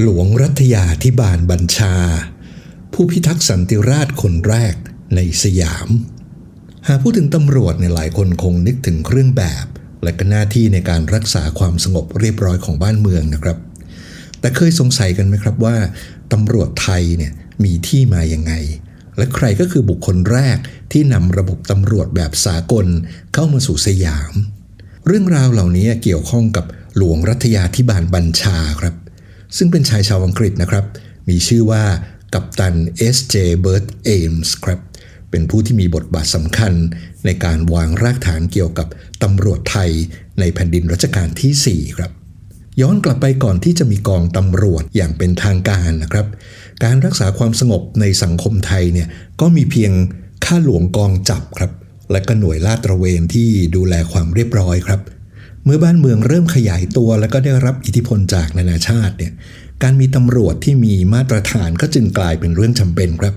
หลวงรัตยาธิบาลบัญชา ผู้พิทักษ์สันติราษฎร์คนแรกในสยาม หากพูดถึงตำรวจในหลายคนคงนึกถึงเครื่องแบบ และก็หน้าที่ในการรักษาความสงบเรียบร้อยของบ้านเมืองนะครับ แต่เคยสงสัยกันไหมครับว่าตำรวจไทยเนี่ยมีที่มาอย่างไง และใครก็คือบุคคลแรกที่นำระบบตำรวจแบบสากลเข้ามาสู่สยาม เรื่องราวเหล่านี้เกี่ยวข้องกับหลวงรัตยาธิบาลบัญชาครับ ซึ่งเป็นชายชาวอังกฤษนะครับ มีชื่อว่ากัปตัน S.J. Burt Ames ครับ เป็นผู้ที่มีบทบาทสำคัญในการวางรากฐานเกี่ยวกับตำรวจไทยในแผ่นดินรัชกาลที่ 4 ครับ ย้อนกลับไปก่อนที่จะมีกองตำรวจอย่างเป็นทางการนะครับ การรักษาความสงบในสังคมไทยเนี่ยก็มีเพียงข้าหลวงกองจับครับ และก็หน่วยลาดตระเวนที่ดูแลความเรียบร้อยครับ เมื่อบ้านเมืองเริ่มขยายตัวและก็ได้รับอิทธิพลจากนานาชาติเนี่ยการมีตำรวจที่มีมาตรฐานก็จึงกลายเป็นเรื่องจำเป็นครับ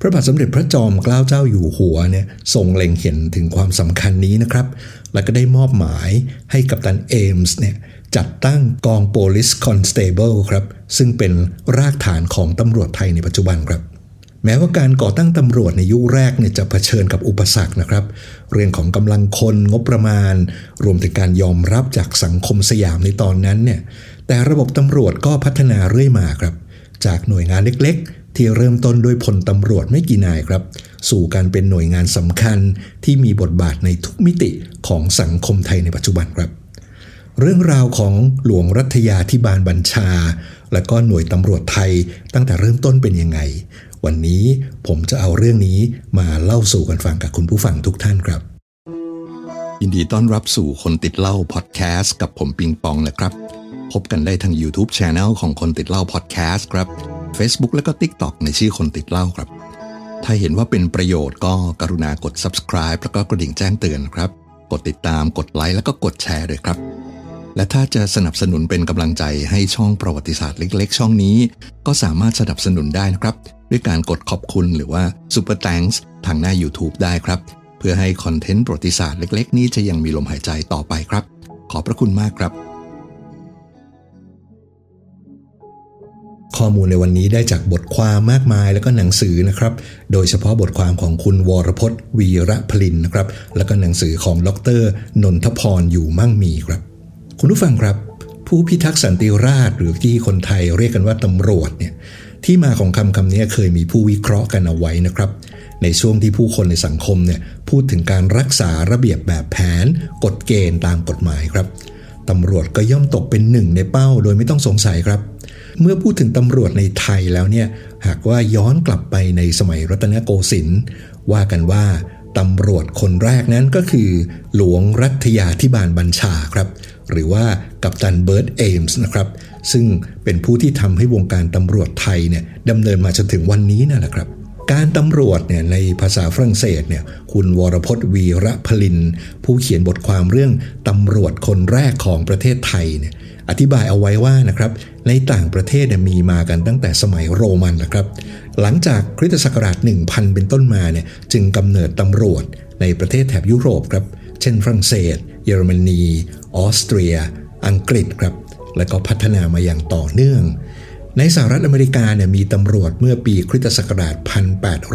พระบาทสมเด็จพระจอมเกล้าเจ้าอยู่หัวเนี่ยทรงเล็งเห็นถึงความสำคัญนี้นะครับ และก็ได้มอบหมายให้กับตันเอมส์เนี่ยจัดตั้งกอง Police Constable ครับ ซึ่งเป็นรากฐานของตำรวจไทยในปัจจุบันครับ แม้ว่าการก่อตั้งตำรวจในยุคแรกเนี่ยจะเผชิญกับอุปสรรคนะครับ เรื่องของกำลังคนงบประมาณ รวมถึงการยอมรับจากสังคมสยามในตอนนั้นเนี่ยแต่ระบบตำรวจก็พัฒนาเรื่อยมาครับ จากหน่วยงานเล็กๆ ที่เริ่มต้นด้วยพลตำรวจไม่กี่นายครับ สู่การเป็นหน่วยงานสำคัญที่มีบทบาทในทุกมิติของสังคมไทยในปัจจุบันครับเรื่องราวของหลวงรัตยาธิบาลบัญชา และก็หน่วยตำรวจไทยตั้งแต่เริ่มต้นเป็นยังไง วันนี้ผมจะเอาเรื่องนี้มาเล่าสู่กันฟังกับคุณผู้ฟังทุกท่านครับ ยินดีต้อนรับสู่คนติดเล้าพอดแคสต์กับผมปิงปองนะครับ พบกันได้ทาง YouTube c h anel ของคนติดเล้าพอดแคสต์ครับ Facebook และก็ TikTok ในชื่อคนติดเล้าครับ ถ้าเห็นว่าเป็นประโยชน์ก็กรุณากด subscribe แล้วก็กระดิ่งแจ้งเตือนครับ กดติดตามกดไลค์แล้วก็กดแชร์ด้วยครับ และถ้าจะสนับสนุนเป็นกำลังใจให้ช่องประวัติศาสตร์เล็ก ๆ ช่องนี้ ก็สามารถสนับสนุนได้นะครับ ด้วยการกดขอบคุณหรือว่า Super Thanks ทางหน้า YouTube ได้ครับ เพื่อให้คอนเทนต์ประวัติศาสตร์เล็ก ๆ นี้จะยังมีลมหายใจต่อไปครับ ขอบพระคุณมากครับ ข้อมูลในวันนี้ได้จากบทความมากมายแล้วก็หนังสือนะครับ โดยเฉพาะบทความของคุณวรพจน์ วีระพลินนะครับ แล้วก็หนังสือของดรนนทพรอยู่มั่งมีครับ คุณผู้ฟังครับ ผู้พิทักษ์สันติราษฎร์หรือที่คนไทยเรียกกันว่าตำรวจเนี่ยที่มาของคำคำนี้เคยมีผู้วิเคราะห์กันเอาไว้นะครับ ในช่วงที่ผู้คนในสังคมเนี่ยพูดถึงการรักษาระเบียบแบบแผน กฎเกณฑ์ตามกฎหมายครับตำรวจก็ย่อมตกเป็นหนึ่งในเป้าโดยไม่ต้องสงสัยครับเมื่อพูดถึงตำรวจในไทยแล้วเนี่ยหากว่าย้อนกลับไปในสมัยรัตนโกสินทร์ว่ากันว่าตำรวจคนแรกนั้นก็คือ หลวงรัตยาธิบาลบัญชาครับ หรือว่ากัปตันเบิร์ตเอมส์นะครับ ซึ่งเป็นผู้ที่ทำให้วงการตำรวจไทยเนี่ยดำเนินมาจนถึงวันนี้นั่นแหละครับ การตำรวจเนี่ยในภาษาฝรั่งเศสเนี่ยคุณวรพจน์วีระพลิน ผู้เขียนบทความเรื่องตำรวจคนแรกของประเทศไทยเนี่ยอธิบายเอาไว้ว่านะครับในต่างประเทศเนี่ยมีมากันตั้งแต่สมัยโรมันนะครับ หลังจากคริสตศักราช 1000 เป็นต้นมาเนี่ยจึงกำเนิดตำรวจในประเทศแถบยุโรปครับ เช่นฝรั่งเศส เยอรมนี ออสเตรีย อังกฤษครับ และก็พัฒนามาอย่างต่อเนื่อง ในสหรัฐอเมริกาเนี่ยมีตำรวจเมื่อปีคริสตศักราช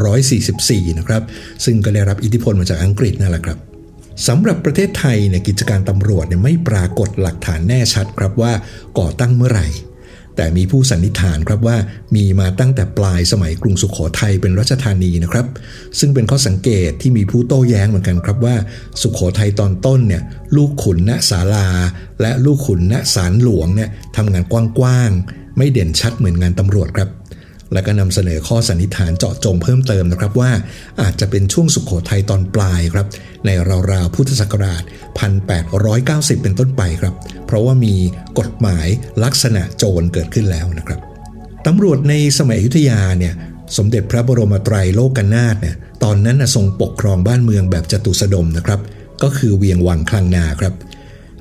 1844 นะครับ ซึ่งก็ได้รับอิทธิพลมาจากอังกฤษนั่นแหละครับสำหรับประเทศไทยเนี่ยกิจการตำรวจเนี่ยไม่ปรากฏหลักฐานแน่ชัดครับว่าก่อตั้งเมื่อไหร่ แต่มีผู้สันนิษฐานครับว่ามีมาตั้งแต่ปลายสมัยกรุงสุขโขทัยเป็นรัชธานีนะครับ ซึ่งเป็นข้อสังเกตที่มีผู้โต้แย้งเหมือนกันครับว่า สุขโขทัยตอนต้นเนี่ยลูกขุนณศาลา และลูกขุนณศาลหลวงเนี่ยทำงานกว้างๆไม่เด่นชัดเหมือนงานตำรวจครับ และก็นำเสนอข้อสันนิษฐานเจาะจงเพิ่มเติมนะครับว่า อาจจะเป็นช่วงสุขโขทัยตอนปลายครับ ในราวๆพุทธศักราช 1890 เป็นต้นไปครับ เพราะว่ามีกฎหมายลักษณะโจรเกิดขึ้นแล้วนะครับตำรวจในสมัยอยุธยาเนี่ยสมเด็จพระบรมไตรโลกนาถเนี่ยตอนนั้นนะทรงปกครองบ้านเมืองแบบจตุสดมนะครับ ก็คือเวียงวังคลังนาครับ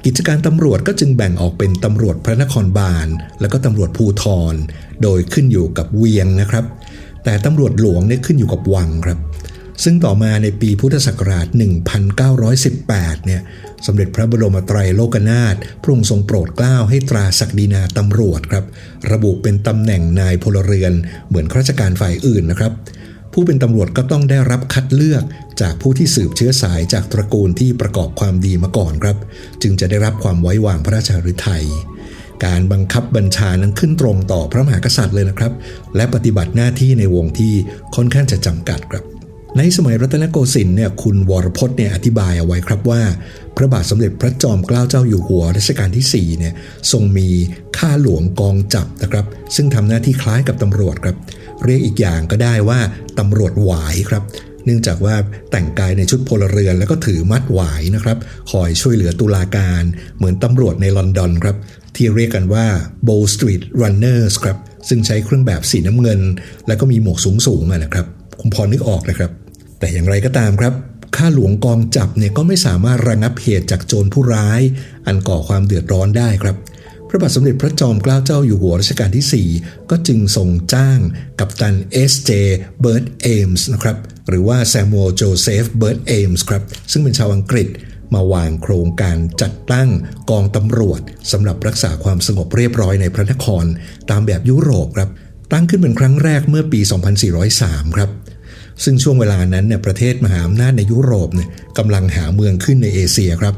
กิจการตำรวจก็จึงแบ่งออกเป็นตำรวจพระนครบาล แล้วก็ตำรวจภูธรโดยขึ้นอยู่กับเวียงนะครับ แต่ตำรวจหลวงเนี่ยขึ้นอยู่กับวังครับ ซึ่งต่อมาในปีพุทธศักราช 1918 เนี่ยสมเด็จพระบรมไตรโลกนาถพระองค์ทรงโปรดเกล้าให้ตราศักดินาตำรวจครับ ระบุเป็นตำแหน่งนายพลเรือนเหมือนข้าราชการฝ่ายอื่นนะครับ ผู้เป็นตำรวจก็ต้องได้รับคัดเลือกจากผู้ที่สืบเชื้อสายจากตระกูลที่ประกอบความดีมาก่อนครับ จึงจะได้รับความไว้วางพระราชฤทัยการบังคับบัญชานั้นขึ้นตรงต่อพระมหากษัตริย์เลยนะครับ และปฏิบัติหน้าที่ในวงที่ค่อนข้างจะจำกัดครับในสมัยรัตนโกสินทร์เนี่ยคุณวรพจน์เนี่ยอธิบายเอาไว้ครับว่า พระบาทสมเด็จพระจอมเกล้าเจ้าอยู่หัวรัชกาลที่4เนี่ยทรงมีข้าหลวงกองจับนะครับ ซึ่งทำหน้าที่คล้ายกับตำรวจครับ เรียกอีกอย่างก็ได้ว่าตำรวจหวายครับเนื่องจากว่าแต่งกายในชุดพลเรือนแล้วก็ถือมัดหวายนะครับ คอยช่วยเหลือตุลาการเหมือนตำรวจในลอนดอนครับ ที่เรียกกันว่า Bow Street Runners ครับ ซึ่งใช้เครื่องแบบสีน้ำเงิน แล้วก็มีหมวกสูงๆอะนะครับ คุณพอนึกออกนะครับ แต่อย่างไรก็ตามครับข้าหลวงกองจับเนี่ยก็ไม่สามารถระงับเหตุจากโจรผู้ร้าย อันก่อความเดือดร้อนได้ครับ ระบาทสมเด็จพระจอมเกล้าเจ้าอยู่หัวรัชกาลที่ 4 ก็จึงทรงจ้างกัปตัน S.J. Burt Ames นะครับหรือว่า Samuel Joseph Burt Ames ครับซึ่งเป็นชาวอังกฤษมาวางโครงการจัดตั้งกองตำรวจสำหรับรักษาความสงบเรียบร้อยในพระนคร ตามแบบยุโรปครับตั้งขึ้นเป็นครั้งแรกเมื่อปี 2403 ครับซึ่งช่วงเวลานั้นเนี่ยประเทศมหาอำนาจในยุโรปเนี่ยกำลังหาเมืองขึ้นในเอเชียครับ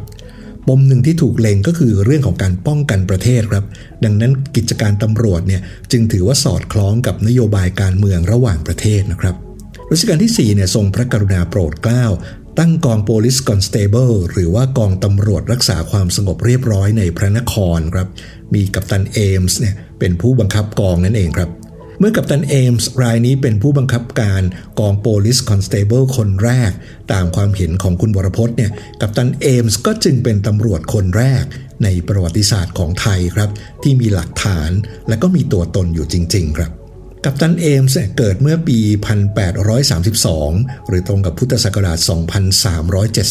ปมหนึ่งที่ถูกเล็งก็คือเรื่องของการป้องกันประเทศครับ ดังนั้นกิจการตำรวจเนี่ยจึงถือว่าสอดคล้องกับนโยบายการเมืองระหว่างประเทศนะครับรัชกาลที่4เนี่ยทรงพระกรุณาโปรดเกล้าตั้งกอง Police Constable หรือว่ากองตำรวจรักษาความสงบเรียบร้อยในพระนครครับ มีกัปตันเอมส์เนี่ยเป็นผู้บังคับกองนั่นเองครับ เมื่อกัปตันเอมส์รายนี้เป็นผู้บังคับการกอง Police Constable คนแรก ตามความเห็นของคุณวรพจน์เนี่ยกัปตันเอมส์ก็จึงเป็นตำรวจคนแรก ในประวัติศาสตร์ของไทยครับ ที่มีหลักฐานและก็มีตัวตนอยู่จริง ๆ ครับกัปตันเอมส์เกิดเมื่อปี 1832 หรือตรงกับพุทธศักราช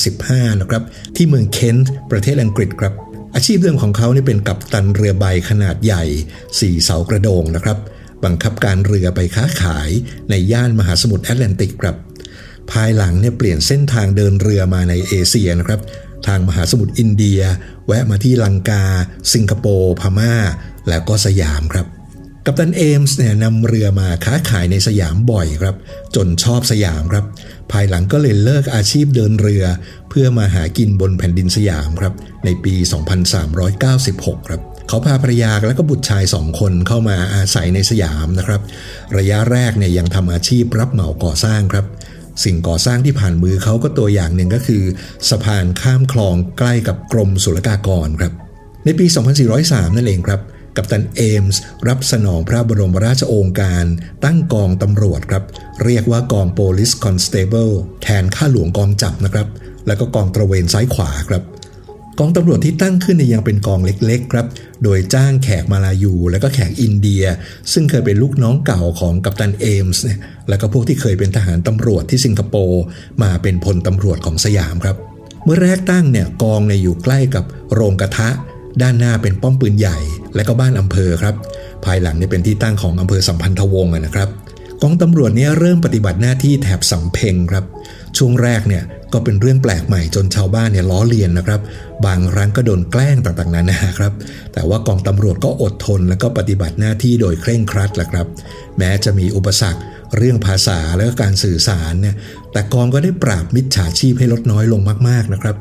2375 นะครับ ที่เมืองเคนต์ประเทศอังกฤษครับ อาชีพเดิมของเขานี่เป็นกัปตันเรือใบขนาดใหญ่ 4 เสากระโดงนะครับ บังคับการเรือไปค้าขายในย่านมหาสมุทรแอตแลนติกครับ ภายหลังเนี่ยเปลี่ยนเส้นทางเดินเรือมาในเอเชียนะครับ ทางมหาสมุทรอินเดีย แวะมาที่ลังกา สิงคโปร์ พม่า แล้วก็สยามครับ กัปตันเอมส์เนี่ยนำเรือมาค้าขายในสยามบ่อยครับ จนชอบสยามครับ ภายหลังก็เลยเลิกอาชีพเดินเรือ เพื่อมาหากินบนแผ่นดินสยามครับ ในปี 2396 ครับ เขาพาภรรยาและก็บุตรชายสองคนเข้ามาอาศัยในสยามนะครับ ระยะแรกเนี่ยยังทำอาชีพรับเหมาก่อสร้างครับ สิ่งก่อสร้างที่ผ่านมือเขาก็ตัวอย่างหนึ่งก็คือ สะพานข้ามคลองใกล้กับกรมศุลกากรครับ ในปี 2403 นั่นเองครับกัปตันเอมส์รับสนองพระบรมราชโองการ ตั้งกองตำรวจครับ เรียกว่ากอง Police Constable แทนข้าหลวงกองจับนะครับ แล้วก็กองตระเวนซ้ายขวาครับ กองตำรวจที่ตั้งขึ้นยังเป็นกองเล็กๆครับ โดยจ้างแขกมาลายู และก็แขกอินเดีย ซึ่งเคยเป็นลูกน้องเก่าของกัปตันเอมส์เนี่ยแล้วก็พวกที่เคยเป็นทหารตำรวจที่สิงคโปร์มาเป็นพลตำรวจของสยามครับ เมื่อแรกตั้งเนี่ยกองเนี่ยอยู่ใกล้กับโรงกระทะ ด้านหน้าเป็นป้อมปืนใหญ่ และก็บ้านอำเภอครับ ภายหลังเนี่ยเป็นที่ตั้งของอำเภอสัมพันธวงศ์นะครับกองตำรวจเนี่ยเริ่มปฏิบัติหน้าที่แถบสำเพ็งครับ ช่วงแรกเนี่ย ก็เป็นเรื่องแปลกใหม่จนชาวบ้านเนี่ยล้อเลียนนะครับ บางครั้งก็โดนแกล้งต่างๆนานาครับ แต่ว่ากองตำรวจก็อดทนแล้วก็ปฏิบัติหน้าที่โดยเคร่งครัดแหละครับ แม้จะมีอุปสรรคเรื่องภาษาและก็การสื่อสารเนี่ย แต่กองก็ได้ปราบมิจฉาชีพให้ลดน้อยลงมากๆนะครับ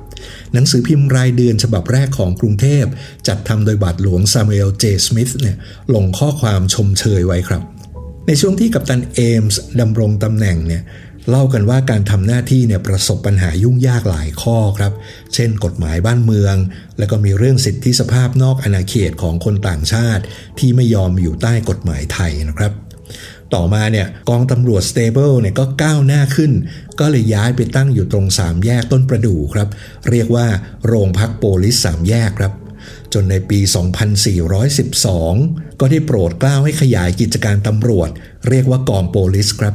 หนังสือพิมพ์รายเดือนฉบับแรกของกรุงเทพ จัดทำโดยบาทหลวงซามูเอลเจสมิธเนี่ยลงข้อความชมเชยไว้ครับ ในช่วงที่กัปตันเอมส์ดำรงตำแหน่งเนี่ย เล่ากันว่าการทำหน้าที่เนี่ยประสบปัญหายุ่งยากหลายข้อครับ เช่น กฎหมายบ้านเมือง แล้วก็มีเรื่องสิทธิสภาพนอกอาณาเขตของคนต่างชาติ ที่ไม่ยอมอยู่ใต้กฎหมายไทยนะครับ ต่อมาเนี่ยกองตำรวจสเตเบิลเนี่ยก็ก้าวหน้าขึ้น ก็เลยย้ายไปตั้งอยู่ตรงสามแยกต้นประดู่ครับ เรียกว่าโรงพักโปลิสสามแยกครับจนในปี 2412 ก็ได้โปรดกล้าวให้ขยายกิจการตำรวจ เรียกว่ากองโปลิสครับ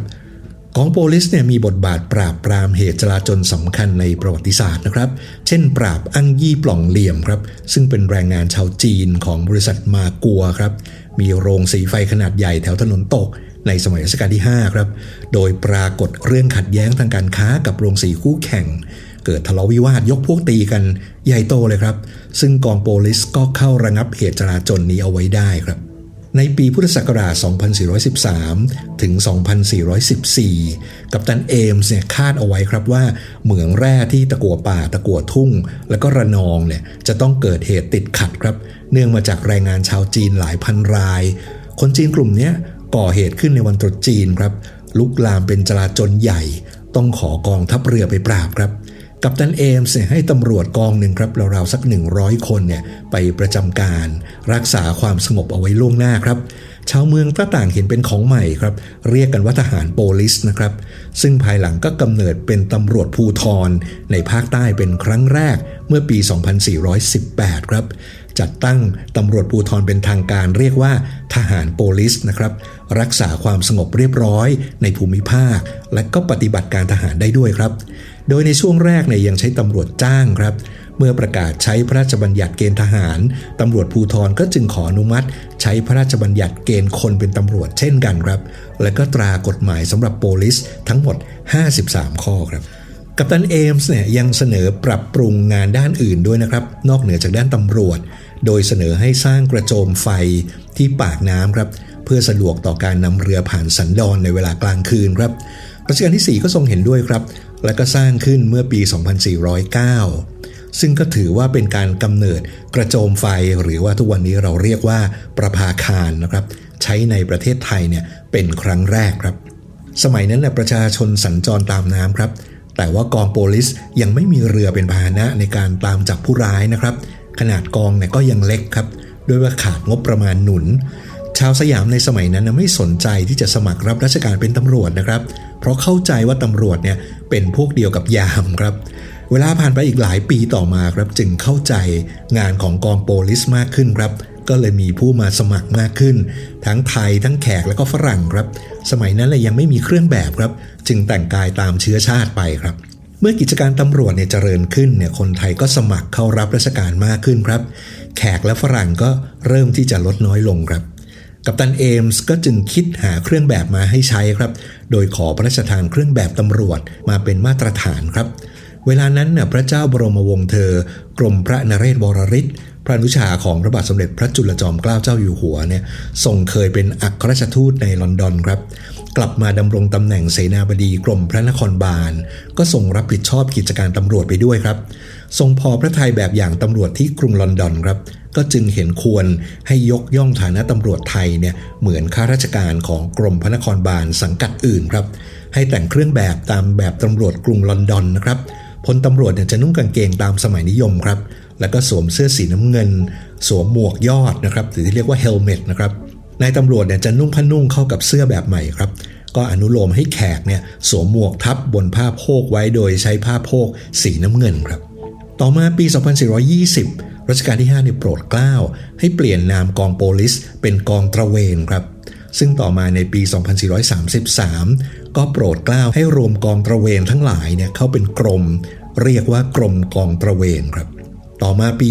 กองโปลิสเนี่ยมีบทบาทปราบปรามเหตุจลาจลสำคัญในประวัติศาสตร์นะครับ เช่น ปราบอั้งยี่ปล่องเหลี่ยมครับ ซึ่งเป็นแรงงานชาวจีนของบริษัทมากัวครับ มีโรงสีไฟขนาดใหญ่แถวถนนตกในสมัยรัชกาลที่ 5 ครับ โดยปรากฏเรื่องขัดแย้งทางการค้ากับโรงสีคู่แข่ง เกิดทะเลาะวิวาทยกพวกตีกันใหญ่โตเลยครับ ซึ่งกองโปลิสก็เข้าระงับเหตุจราจนนี้เอาไว้ได้ครับ ในปีพุทธศักราช 2413 ถึง 2414 กัปตันเอมส์เนี่ยคาดเอาไว้ครับว่า เหมืองแร่ที่ตะกัวป่าตะกัวทุ่ง แล้วก็ระนองเนี่ยจะต้องเกิดเหตุติดขัดครับ เนื่องมาจากแรงงานชาวจีนหลายพันราย คนจีนกลุ่มนี้ก่อเหตุขึ้นในวันตรุษจีนครับ ลุกลามเป็นจลาจลใหญ่ ต้องขอกองทัพเรือไปปราบครับ กัปตันเอมส์เนี่ยให้ตำรวจกองหนึ่งครับราวๆสัก 100 คนเนี่ยไปประจำการรักษาความสงบเอาไว้ล่วงหน้าครับ ชาวเมืองก็ต่างเห็นเป็นของใหม่ครับ เรียกกันว่าทหารโปลิสนะครับ ซึ่งภายหลังก็กำเนิดเป็นตำรวจภูทร ในภาคใต้เป็นครั้งแรกเมื่อปี 2418 ครับจัดตั้งตำรวจภูทรเป็นทางการเรียกว่าทหารโปลิสนะครับ รักษาความสงบเรียบร้อยในภูมิภาค และก็ปฏิบัติการทหารได้ด้วยครับ โดยในช่วงแรกเนี่ยยังใช้ตำรวจจ้างครับ เมื่อประกาศใช้พระราชบัญญัติเกณฑ์ทหาร ตำรวจภูธรก็จึงขออนุมัติ ใช้พระราชบัญญัติเกณฑ์คนเป็นตำรวจเช่นกันครับ และก็ตรากฎหมายสำหรับโปลิสทั้งหมด 53 ข้อครับกัปตันเอมส์เนี่ยยังเสนอปรับปรุงงานด้านอื่นด้วยนะครับ นอกเหนือจากด้านตำรวจ โดยเสนอให้สร้างกระโจมไฟที่ปากน้ำครับ เพื่อสะดวกต่อการนำเรือผ่านสันดอนในเวลากลางคืนครับรัชกาลที่ 4 ก็ทรงเห็นด้วยครับ และก็สร้างขึ้นเมื่อปี 2409 ซึ่งก็ถือว่าเป็นการกำเนิดกระโจมไฟหรือว่าทุกวันนี้เราเรียกว่าประภาคารนะครับ ใช้ในประเทศไทยเนี่ยเป็นครั้งแรกครับ สมัยนั้นนะประชาชนสัญจรตามน้ำครับ แต่ว่ากองโปลิสยังไม่มีเรือเป็นพาหนะในการตามจับผู้ร้ายนะครับ ขนาดกองเนี่ยก็ยังเล็กครับด้วยว่าขาดงบประมาณหนุน ชาวสยามในสมัยนั้นไม่สนใจที่จะสมัครรับราชการเป็นตำรวจนะครับเราะเข้าใจว่าตำรวจเนี่ยเป็นพวกเดียวกับยามครับ เวลาผ่านไปอีกหลายปีต่อมาครับจึงเข้าใจงานของกองโปลิสมากขึ้นครับ ก็เลยมีผู้มาสมัครมากขึ้น ทั้งไทยทั้งแขกและก็ฝรั่งครับ สมัยนั้นเลยยังไม่มีเครื่องแบบครับ จึงแต่งกายตามเชื้อชาติไปครับเมื่อกิจการตำรวจเนี่ยเจริญขึ้นเนี่ยคนไทยก็สมัครเข้ารับราชการมากขึ้นครับ แขกและฝรั่งก็เริ่มที่จะลดน้อยลงครับ กัปตันเอมส์ก็จึงคิดหาเครื่องแบบมาให้ใช้ครับ โดยขอพระราชทานเครื่องแบบตำรวจมาเป็นมาตรฐานครับ เวลานั้นน่ะพระเจ้าบรมวงศ์เธอ กรมพระนเรศวรริศพระนุชาของพระบาทสมเด็จพระจุลจอมเกล้าเจ้าอยู่หัวเนี่ยทรงเคยเป็นอัครราชทูตในลอนดอนครับ กลับมาดำรงตำแหน่งเสนาบดีกรมพระนครบาล ก็ทรงรับผิดชอบกิจการตำรวจไปด้วยครับ ทรงพอพระทัยแบบอย่างตำรวจที่กรุงลอนดอนครับ ก็จึงเห็นควรให้ยกย่องฐานะตำรวจไทยเนี่ยเหมือนข้าราชการของกรมพระนครบาลสังกัดอื่นครับ ให้แต่งเครื่องแบบตามแบบตำรวจกรุงลอนดอนนะครับพลตำรวจเนี่ยจะนุ่งกางเกงตามสมัยนิยมครับ แล้วก็สวมเสื้อสีน้ำเงิน สวมหมวกยอดนะครับหรือที่เรียกว่าเฮลเมตนะครับ นายตำรวจเนี่ยจะนุ่งผ้านุ่งเข้ากับเสื้อแบบใหม่ครับ ก็อนุโลมให้แขกเนี่ยสวมหมวกทับบนผ้าโพกไว้โดยใช้ผ้าโพกสีน้ำเงินครับ ต่อมาปี 2420 รัชกาลที่5เนี่ยโปรดเกล้าให้เปลี่ยนนามกองโปลิสเป็นกองตระเวนครับซึ่งต่อมาในปี 2433 ก็โปรดเกล้าให้รวมกองตระเวนทั้งหลายเนี่ยเข้าเป็นกรม เรียกว่ากรมกองตระเวนครับ ต่อมาปี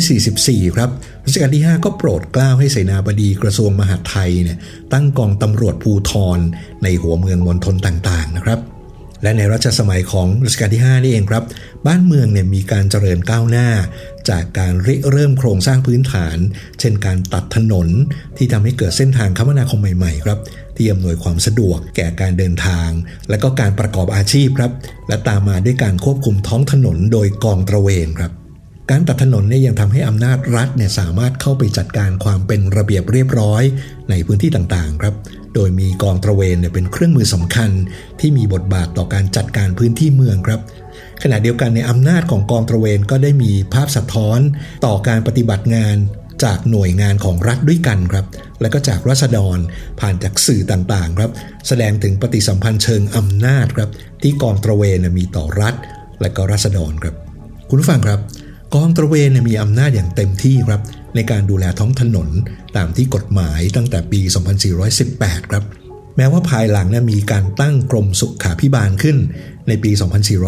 2444 ครับ รัชกาลที่ 5 ก็โปรดเกล้าให้เสนาบดีกระทรวงมหาดไทยเนี่ยตั้งกองตำรวจภูทรในหัวเมืองมณฑลต่างๆนะครับ และในรัชสมัยของรัชกาลที่ 5 นี่เองครับ บ้านเมืองเนี่ยมีการเจริญก้าวหน้า จากการริเริ่มโครงสร้างพื้นฐาน เช่นการตัดถนนที่ทำให้เกิดเส้นทางคมนาคมใหม่ๆครับที่อำนวยความสะดวกแก่การเดินทาง และก็การประกอบอาชีพครับ และตามมาด้วยการควบคุมท้องถนนโดยกองตระเวนครับ การตัดถนนเนี่ยยังทำให้อำนาจรัฐเนี่ยสามารถเข้าไปจัดการความเป็นระเบียบเรียบร้อยในพื้นที่ต่างๆครับ โดยมีกองตระเวนเนี่ยเป็นเครื่องมือสำคัญ ที่มีบทบาทต่อการจัดการพื้นที่เมืองครับ ขณะเดียวกันในอำนาจของกองตระเวนก็ได้มีภาพสะท้อนต่อการปฏิบัติงานจากหน่วยงานของรัฐด้วยกันครับ และก็จากรัษฎรผ่านจากสื่อต่างๆครับ แสดงถึงปฏิสัมพันธ์เชิงอำนาจครับ ที่กองตระเวนเนี่ยมีต่อรัฐ และก็รัษฎรครับ คุณผู้ฟังครับ กองตระเวนเนี่ยมีอำนาจอย่างเต็มที่ครับ ในการดูแลท้องถนนตามที่กฎหมายตั้งแต่ปี 2418 ครับ แม้ว่าภายหลังเนี่ยมีการตั้งกรมสุขาพิบาลขึ้นในปี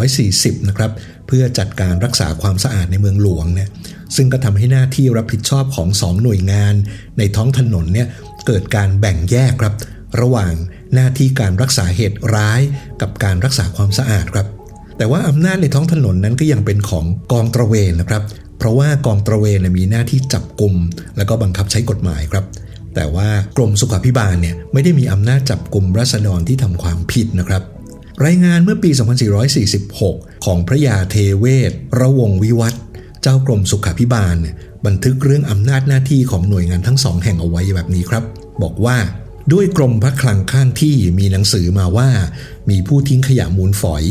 2440 นะครับ เพื่อจัดการรักษาความสะอาดในเมืองหลวงเนี่ยซึ่งก็ทำให้หน้าที่รับผิดชอบของสองหน่วยงาน ในท้องถนนเนี่ยเกิดการแบ่งแยกครับ ระหว่างหน้าที่การรักษาเหตุร้ายกับการรักษาความสะอาดครับ แต่ว่าอำนาจในท้องถนนนั้นก็ยังเป็นของกองตระเวนนะครับ เพราะว่ากองตระเวนมีหน้าที่จับกลุ่มแล้วก็บังคับใช้กฎหมายครับ แต่ว่ากรมสุขาภิบาลเนี่ยไม่ได้มีอำนาจจับกลุ่มรัษฎรที่ทำความผิดนะครับรายงานเมื่อปี 2446 ของพระยาเทเวศ ระวงวิวัฒเจ้ากรมสุขาภิบาล บันทึกเรื่องอำนาจหน้าที่ของหน่วยงานทั้งสองแห่งเอาไว้แบบนี้ครับ บอกว่าด้วยกรมพระคลังข้างที่มีหนังสือมาว่า มีผู้ทิ้งขยะมูลฝอย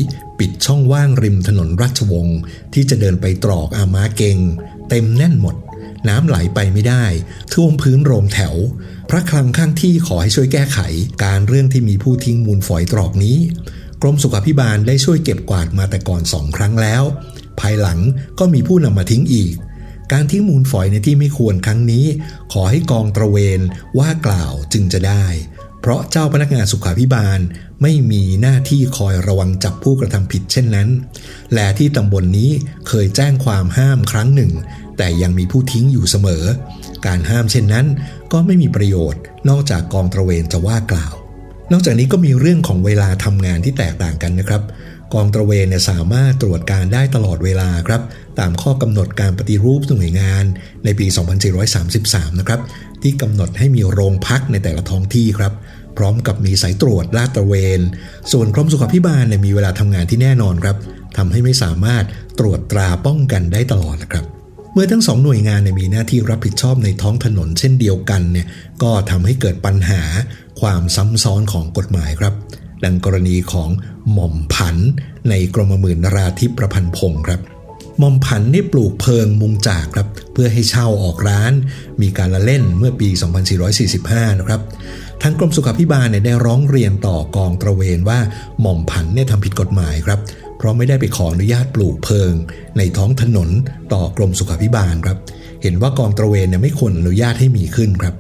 ปิดช่องว่างริมถนนราชวงศ์ที่จะเดินไปตรอกอาม้าเกง เต็มแน่นหมด น้ำไหลไปไม่ได้ ท่วมพื้นโรงแถว พระคลังข้างที่ขอให้ช่วยแก้ไข การเรื่องที่มีผู้ทิ้งมูลฝอยตรอกนี้ กรมสุขภิบาลได้ช่วยเก็บกวาดมาแต่ก่อนสองครั้งแล้ว ภายหลังก็มีผู้นำมาทิ้งอีกการทิ้งมูลฝอยในที่ไม่ควรครั้งนี้ ขอให้กองตระเวนว่ากล่าวจึงจะได้ เพราะเจ้าพนักงานสุขาภิบาลไม่มีหน้าที่คอยระวังจับผู้กระทำผิดเช่นนั้น และที่ตำบลนนี้เคยแจ้งความห้ามครั้งหนึ่ง แต่ยังมีผู้ทิ้งอยู่เสมอ การห้ามเช่นนั้น ก็ไม่มีประโยชน์ นอกจากกองตระเวนจะว่ากล่าว นอกจากนี้ก็มีเรื่องของเวลาทำงานที่แตกต่างกันนะครับกองตระเวนเนี่ยสามารถตรวจการได้ตลอดเวลาครับ ตามข้อกำหนดการปฏิรูปหน่วยงานในปี 2433 นะครับ ที่กำหนดให้มีโรงพักในแต่ละท้องที่ครับ พร้อมกับมีสายตรวจลาดตระเวน ส่วนกรมสุขาภิบาลเนี่ยมีเวลาทำงานที่แน่นอนครับทำให้ไม่สามารถตรวจตราป้องกันได้ตลอดนะครับเมื่อทั้งสองหน่วยงานเนี่ยมีหน้าที่รับผิดชอบในท้องถนนเช่นเดียวกันเนี่ยก็ทำให้เกิดปัญหาความซ้ำซ้อนของกฎหมายครับ ดังกรณีของหม่อมผัน ในกรมหมื่นนราธิประพันธ์พงศ์ครับหม่อมผันได้ปลูกเพิงมุงจากครับ เพื่อให้เช่าออกร้าน มีการละเล่นเมื่อปี 2445 นะครับ ทางกรมสุขาภิบาลเนี่ยได้ร้องเรียนต่อกองตระเวนว่าหม่อมผันเนี่ยทำผิดกฎหมายครับ เพราะไม่ได้ไปขออนุญาตปลูกเพิง ในท้องถนนต่อกรมสุขาภิบาลครับ เห็นว่ากองตระเวนเนี่ยไม่ควรอนุญาตให้มีขึ้นครับ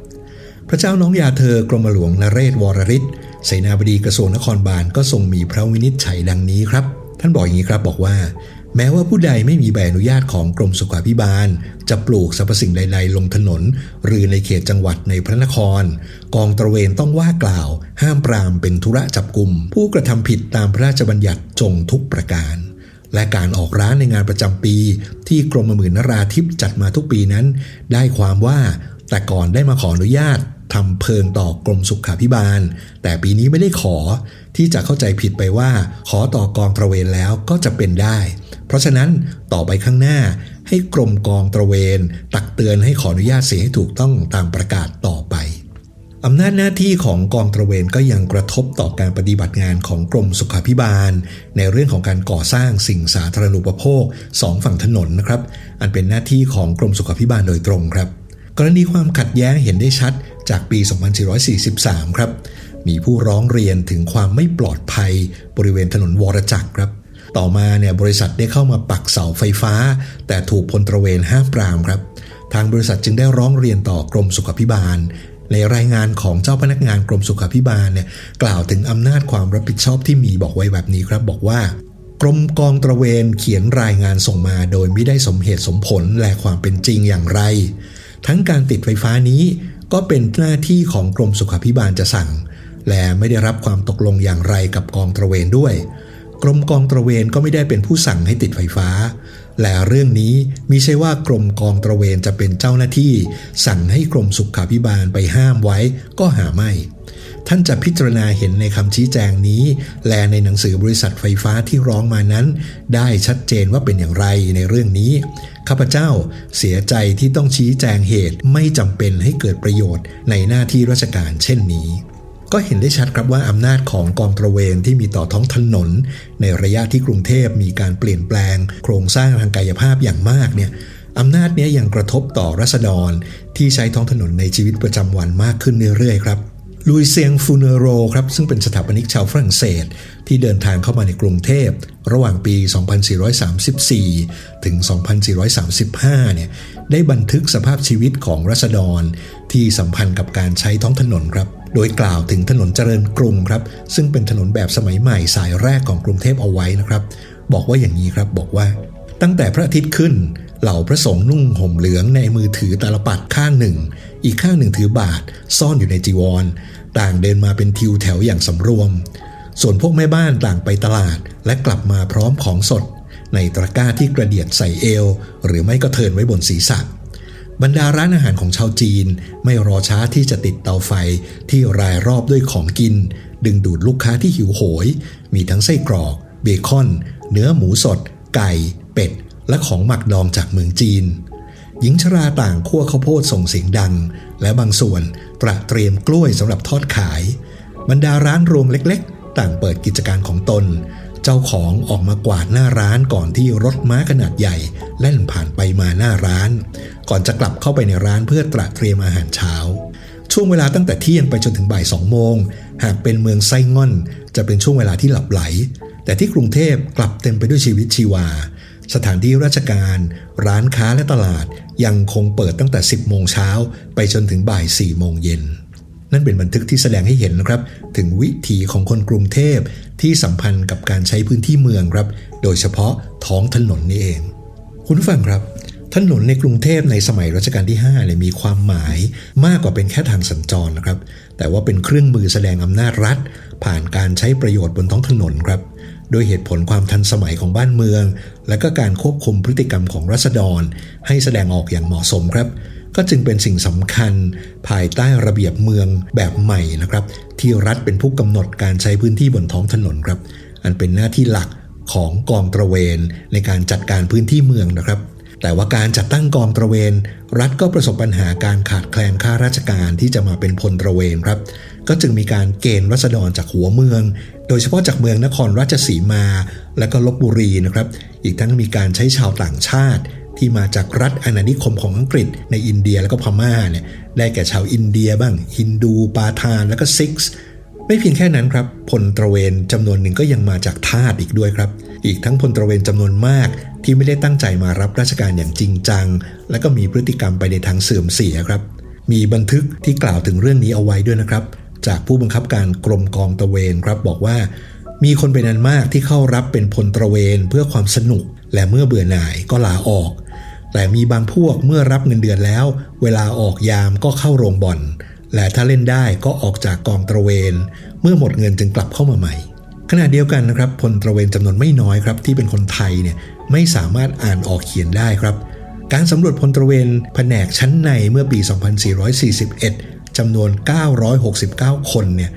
พระเจ้าน้องยาเธอกรมหลวงนเรศวรริศเสนาบดีกระทรวงนครบาลก็ทรงมีพระวินิจฉัยดังนี้ครับ ท่านบอกอย่างนี้ครับบอกว่า แม้ว่าผู้ใดไม่มีใบอนุญาตของกรมสุขาภิบาล จะปลูกสรรพสิ่งใด ๆ ลงถนน หรือในเขตจังหวัดในพระนคร กองตระเวนต้องว่ากล่าว ห้ามปรามเป็นธุระจับกลุ่ม ผู้กระทำผิดตามพระราชบัญญัติจงทุกประการ และการออกร้านในงานประจำปี ที่กรมหมื่นนราธิปจัดมาทุกปีนั้น ได้ความว่าแต่ก่อนได้มาขออนุญาต ทำเพิงต่อกรมสุขาภิบาล แต่ปีนี้ไม่ได้ขอที่จะเข้าใจผิดไปว่า ขอต่อกองตระเวนแล้วก็จะเป็นได้ เพราะฉะนั้นต่อไปข้างหน้าให้กรมกองตระเวน ตักเตือนให้ขออนุญาตเสียให้ถูกต้องตามประกาศต่อไปอำนาจหน้าที่ของกองตระเวนก็ยังกระทบต่อการปฏิบัติงานของกรมสุขาภิบาล ในเรื่องของการก่อสร้างสิ่งสาธารณูปโภคสองฝั่งถนนนะครับ อันเป็นหน้าที่ของกรมสุขาภิบาลโดยตรงครับ กรณีความขัดแย้งเห็นได้ชัด จากปี 2443 ครับ มีผู้ร้องเรียนถึงความไม่ปลอดภัยบริเวณถนนวรจักรครับ ต่อมาเนี่ยบริษัทได้เข้ามาปักเสาไฟฟ้า แต่ถูกพลตระเวนห้ามปรามครับ ทางบริษัทจึงได้ร้องเรียนต่อกรมสุขภิบาลในรายงานของเจ้าพนักงานกรมสุขาภิบาลเนี่ยกล่าวถึงอำนาจความรับผิดชอบที่มีบอกไว้แบบนี้ครับ บอกว่ากรมกองตระเวนเขียนรายงานส่งมาโดยไม่ได้สมเหตุสมผลและความเป็นจริงอย่างไร ทั้งการติดไฟฟ้านี้ ก็เป็นหน้าที่ของกรมสุขาภิบาลจะสั่ง และไม่ได้รับความตกลงอย่างไรกับกองตระเวนด้วย กรมกองตระเวนก็ไม่ได้เป็นผู้สั่งให้ติดไฟฟ้า และเรื่องนี้มิใช่ว่ากรมกองตระเวนจะเป็นเจ้าหน้าที่ สั่งให้กรมสุขาภิบาลไปห้ามไว้ก็หาไม่ท่านจะพิจารณาเห็นในคำชี้แจงนี้ และในหนังสือบริษัทไฟฟ้าที่ร้องมานั้น ได้ชัดเจนว่าเป็นอย่างไรในเรื่องนี้ ข้าพเจ้าเสียใจที่ต้องชี้แจงเหตุไม่จำเป็นให้เกิดประโยชน์ในหน้าที่ราชการเช่นนี้ ก็เห็นได้ชัดครับว่าอำนาจของกองตระเวนที่มีต่อท้องถนน ในระยะที่กรุงเทพมีการเปลี่ยนแปลง โครงสร้างทางกายภาพอย่างมากเนี่ยอำนาจเนี้ยยังกระทบต่อรัษฎรที่ใช้ท้องถนนในชีวิตประจำวันมากขึ้นเรื่อยๆครับ ลุยเซียงฟูเนโรครับซึ่งเป็นสถาปนิกชาวฝรั่งเศส ที่เดินทางเข้ามาในกรุงเทพ ระหว่างปี 2434 ถึง 2435 เนี่ยได้บันทึกสภาพชีวิตของรัษฎรที่สัมพันธ์กับการใช้ท้องถนนครับ โดยกล่าวถึงถนนเจริญกรุงครับ ซึ่งเป็นถนนแบบสมัยใหม่สายแรกของกรุงเทพเอาไว้นะครับ บอกว่าอย่างนี้ครับบอกว่า ตั้งแต่พระอาทิตย์ขึ้น เหล่าพระสงฆ์นุ่งห่มเหลืองในมือถือตาลปัดข้างหนึ่ง อีกข้างหนึ่งถือบาทซ่อนอยู่ในจีวร ต่างเดินมาเป็นทิวแถวอย่างสำรวม ส่วนพวกแม่บ้านต่างไปตลาดและกลับมาพร้อมของสด ในตะกร้าที่กระเดียดใส่เอว หรือไม่ก็เทินไว้บนศีรษะบรรดาร้านอาหารของชาวจีน ไม่รอช้าที่จะติดเตาไฟที่รายรอบด้วยของกิน ดึงดูดลูกค้าที่หิวโหย มีทั้งไส้กรอก เบคอน เนื้อหมูสด ไก่ เป็ด และของหมักดองจากเมืองจีน หญิงชราต่างคั่วข้าวโพดส่งเสียงดัง และบางส่วนตระเตรียมกล้วยสำหรับทอดขาย บรรดาร้านรวงเล็กๆ ต่างเปิดกิจการของตน เจ้าของออกมากวาดหน้าร้านก่อนที่รถม้าขนาดใหญ่แล่นผ่านไปมาหน้าร้าน ก่อนจะกลับเข้าไปในร้านเพื่อตระเตรียมอาหารเช้าช่วงเวลาตั้งแต่เที่ยงไปจนถึงบ่ายสองโมง หากเป็นเมืองไส้ง่อน จะเป็นช่วงเวลาที่หลับไหล แต่ที่กรุงเทพกลับเต็มไปด้วยชีวิตชีวา สถานที่ราชการ ร้านค้าและตลาดยังคงเปิดตั้งแต่ 10 โมงเช้า ไปจนถึงบ่าย 4 โมงเย็น นั่นเป็นบันทึกที่แสดงให้เห็นนะครับ ถึงวิถีของคนกรุงเทพที่สัมพันธ์กับการใช้พื้นที่เมืองครับ โดยเฉพาะท้องถนนนี่เอง คุณผู้ฟังครับ ถนนในกรุงเทพในสมัยรัชกาลที่5เนี่ยมีความหมายมากกว่าเป็นแค่ทางสัญจรนะครับ แต่ว่าเป็นเครื่องมือแสดงอำนาจรัฐ ผ่านการใช้ประโยชน์บนท้องถนนครับ โดยเหตุผลความทันสมัยของบ้านเมือง และก็การควบคุมพฤติกรรมของรัษฎร ให้แสดงออกอย่างเหมาะสมครับ ก็จึงเป็นสิ่งสำคัญ ภายใต้ระเบียบเมืองแบบใหม่นะครับ ที่รัฐเป็นผู้กำหนดการใช้พื้นที่บนท้องถนนครับ อันเป็นหน้าที่หลักของกองตระเวนในการจัดการพื้นที่เมืองนะครับแต่ว่าการจัดตั้งกองตระเวน รัฐก็ประสบปัญหาการขาดแคลนข้าราชการที่จะมาเป็นพลตระเวนครับ ก็จึงมีการเกณฑ์รัษฎรจากหัวเมือง โดยเฉพาะจากเมืองนครราชสีมา และก็ลบบุรีนะครับ อีกทั้งมีการใช้ชาวต่างชาติ ที่มาจากรัฐอาณานิคมของอังกฤษ ในอินเดียและก็พม่าเนี่ยได้แก่ชาวอินเดียบ้างฮินดูปาทานและก็ซิกส์ไม่เพียงแค่นั้นครับพลตระเวนจำนวนหนึ่งก็ยังมาจากทาสอีกด้วยครับ อีกทั้งพลตระเวนจำนวนมากที่ไม่ได้ตั้งใจมารับราชการอย่างจริงจัง และก็มีพฤติกรรมไปในทางเสื่อมเสียครับ มีบันทึกที่กล่าวถึงเรื่องนี้เอาไว้ด้วยนะครับ จากผู้บังคับการกรมกองตระเวนครับบอกว่า มีคนเป็นอันมากที่เข้ารับเป็นพลตระเวนเพื่อความสนุก และเมื่อเบื่อหน่ายก็ลาออก แต่มีบางพวกเมื่อรับเงินเดือนแล้ว เวลาออกยามก็เข้าโรงบ่อน และถ้าเล่นได้ก็ออกจากกองตระเวน เมื่อหมดเงินจึงกลับเข้ามาใหม่ขณะเดียวกันนะครับพลตระเวนจำนวนไม่น้อยครับที่เป็นคนไทยเนี่ยไม่สามารถอ่านออกเขียนได้ครับ การสำรวจพลตระเวนแผนกชั้นในเมื่อปี 2441 จำนวน 969 คนเนี่ย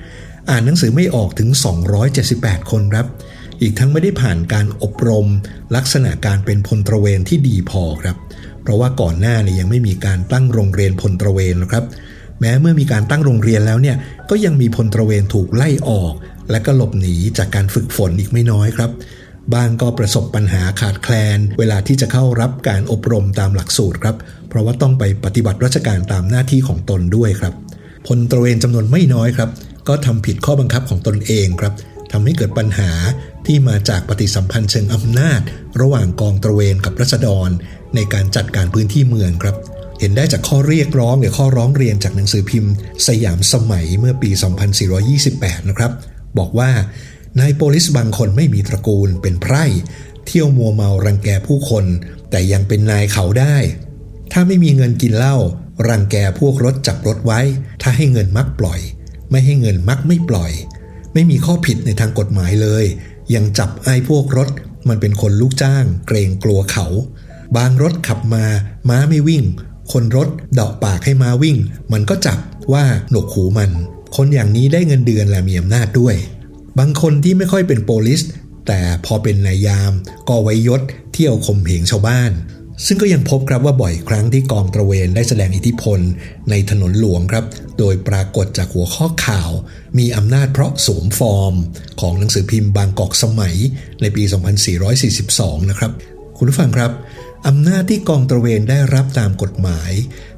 อ่านหนังสือไม่ออกถึง 278 คนครับ อีกทั้งไม่ได้ผ่านการอบรมลักษณะการเป็นพลตระเวนที่ดีพอครับ เพราะว่าก่อนหน้าเนี่ยยังไม่มีการตั้งโรงเรียนพลตระเวนนะครับ แม้เมื่อมีการตั้งโรงเรียนแล้วเนี่ยก็ยังมีพลตระเวนถูกไล่ออก และก็หลบหนีจากการฝึกฝนอีกไม่น้อยครับบางก็ประสบปัญหาขาดแคลน เวลาที่จะเข้ารับการอบรมตามหลักสูตรครับ เพราะว่าต้องไปปฏิบัติราชการตามหน้าที่ของตนด้วยครับ พลตระเวนจำนวนไม่น้อยครับ ก็ทำผิดข้อบังคับของตนเองครับทำให้เกิดปัญหาที่มาจากปฏิสัมพันธ์เชิงอำนาจ ระหว่างกองตระเวนกับรัษฎร ในการจัดการพื้นที่เมืองครับ เห็นได้จากข้อเรียกร้องหรือข้อร้องเรียนจากหนังสือพิมพ์ สยามสมัยเมื่อปี 2428 นะครับ บอกว่านายโปลิสบางคนไม่มีตระกูลเป็นไพร่ เที่ยวมัวเมารังแกผู้คน แต่ยังเป็นนายเขาได้ ถ้าไม่มีเงินกินเหล้า รังแกพวกรถจับรถไว้ ถ้าให้เงินมักปล่อย ไม่ให้เงินมักไม่ปล่อย ไม่มีข้อผิดในทางกฎหมายเลย ยังจับไอ้พวกรถ มันเป็นคนลูกจ้าง เกรงกลัวเขา บางรถขับมา ม้าไม่วิ่ง คนรถเดาะปากให้ม้าวิ่ง มันก็จับว่าหนวกหูมัน คนอย่างนี้ได้เงินเดือนและมีอำนาจด้วย บางคนที่ไม่ค่อยเป็นโปลิสแต่พอเป็นนายยาม ก็ไว้ยศเที่ยวข่มเหงชาวบ้าน ซึ่งก็ยังพบครับว่าบ่อยครั้งที่กองตระเวนได้แสดงอิทธิพลในถนนหลวงครับ โดยปรากฏจากหัวข้อข่าว มีอำนาจเพราะสวมฟอร์ม ของหนังสือพิมพ์บางกอกสมัยในปี 2442 นะครับ คุณผู้ฟังครับอำนาจที่กองตระเวนได้รับตามกฎหมาย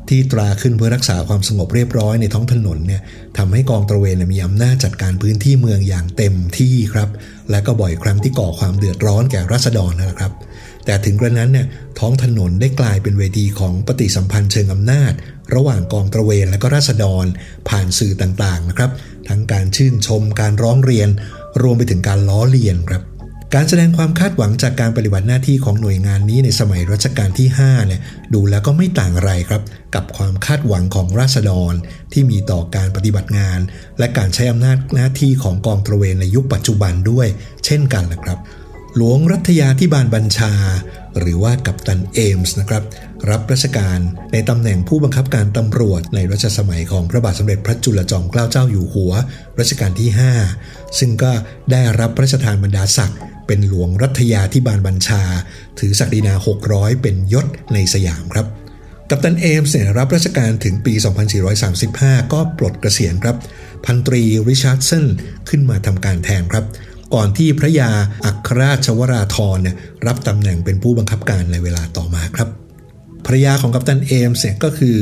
ที่ตราขึ้นเพื่อรักษาความสงบเรียบร้อยในท้องถนนเนี่ยทำให้กองตระเวนมีอำนาจจัดการพื้นที่เมืองอย่างเต็มที่ครับ และก็บ่อยครั้งที่ก่อความเดือดร้อนแก่รัษฎรนะครับ แต่ถึงกระนั้นเนี่ยท้องถนนได้กลายเป็นเวทีของปฏิสัมพันธ์เชิงอำนาจ ระหว่างกองตระเวนและก็ราษฎร ผ่านสื่อต่างๆนะครับ ทั้งการชื่นชมการร้องเรียน รวมไปถึงการล้อเลียนครับการแสดงความคาดหวังจากการปฏิบัติหน้าที่ของหน่วยงานนี้ในสมัยรัชกาลที่5เนี่ยดูแล้วก็ไม่ต่างอะไรครับ กับความคาดหวังของราษฎร ที่มีต่อการปฏิบัติงาน และการใช้อำนาจหน้าที่ของกองตระเวนในยุคปัจจุบันด้วย เช่นกันแหละครับ หลวงรัฐยาธิบาลบัญชา หรือว่ากัปตันเอมส์นะครับ รับราชการในตำแหน่งผู้บังคับการตำรวจในรัชสมัยของพระบาทสมเด็จพระจุลจอมเกล้าเจ้าอยู่หัว รัชกาลที่ 5 ซึ่งก็ได้รับพระราชทานบรรดาศักดิ์เป็นหลวงรัฐยาธิบาลบัญชา ถือศักดินา 600 เป็นยศในสยามครับกัปตันเอมส์เนี่ยรับราชการถึงปี 2435 ก็ปลดเกษียณครับ พันตรีริชาร์ดสันขึ้นมาทำการแทนครับ ก่อนที่พระยาอัครราชวราธรเนี่ยรับตำแหน่งเป็นผู้บังคับการในเวลาต่อมาครับภรรยาของกัปตันเอมส์เนี่ยก็คือ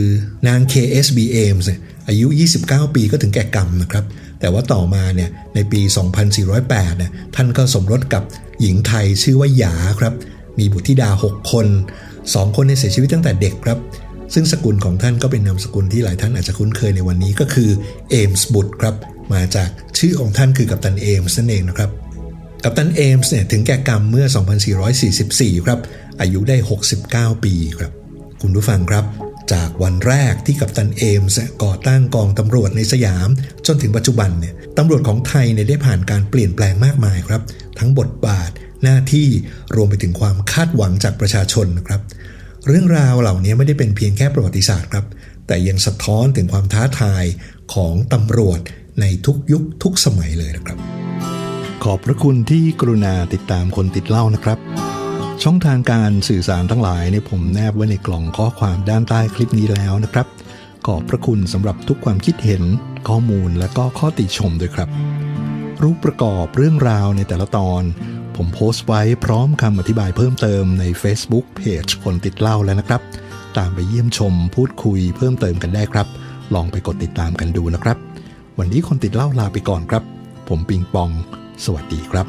นาง KSB เอมส์เนี่ยอายุ 29 ปีก็ถึงแก่กรรมนะครับ แต่ว่าต่อมาเนี่ยในปี 2408เนี่ยท่านก็สมรสกับหญิงไทยชื่อว่าหยาครับ มีบุตรธิดา 6 คน 2 คนเนี่ยเสียชีวิตตั้งแต่เด็กครับ ซึ่งสกุลของท่านก็เป็นนามสกุลที่หลายท่านอาจจะคุ้นเคยในวันนี้ก็คือเอมส์บุตรครับ มาจากชื่อของท่านคือกัปตันเอมส์นั่นเองนะครับ กัปตันเอมส์เนี่ยถึงแก่กรรมเมื่อ 2444 ครับ อายุได้ 69 ปีครับ คุณผู้ฟังครับ จากวันแรกที่กัปตันเอมส์ก่อตั้งกองตำรวจในสยาม จนถึงปัจจุบันเนี่ยตำรวจของไทยเนี่ยได้ผ่านการเปลี่ยนแปลงมากมายครับ ทั้งบทบาทหน้าที่รวมไปถึงความคาดหวังจากประชาชนครับ เรื่องราวเหล่านี้ไม่ได้เป็นเพียงแค่ประวัติศาสตร์ครับ แต่ยังสะท้อนถึงความท้าทายของตำรวจ ในทุกยุคทุกสมัยเลยนะครับ ขอบพระคุณที่กรุณาติดตามคนติดเล่านะครับ ช่องทางการสื่อสารทั้งหลายเนี่ยผมแนบไว้ในกล่องข้อความด้านใต้คลิปนี้แล้วนะครับ ขอบพระคุณสำหรับทุกความคิดเห็น ข้อมูลและก็ข้อติชมด้วยครับ รูปประกอบเรื่องราวในแต่ละตอนผมโพสต์ไว้พร้อมคำอธิบายเพิ่มเติมใน Facebook Page คนติดเล่าแล้วนะครับ ตามไปเยี่ยมชมพูดคุยเพิ่มเติมกันได้ครับ ลองไปกดติดตามกันดูนะครับ วันนี้คนติดเล่าลาไปก่อนครับ ผมปิงปอง สวัสดีครับ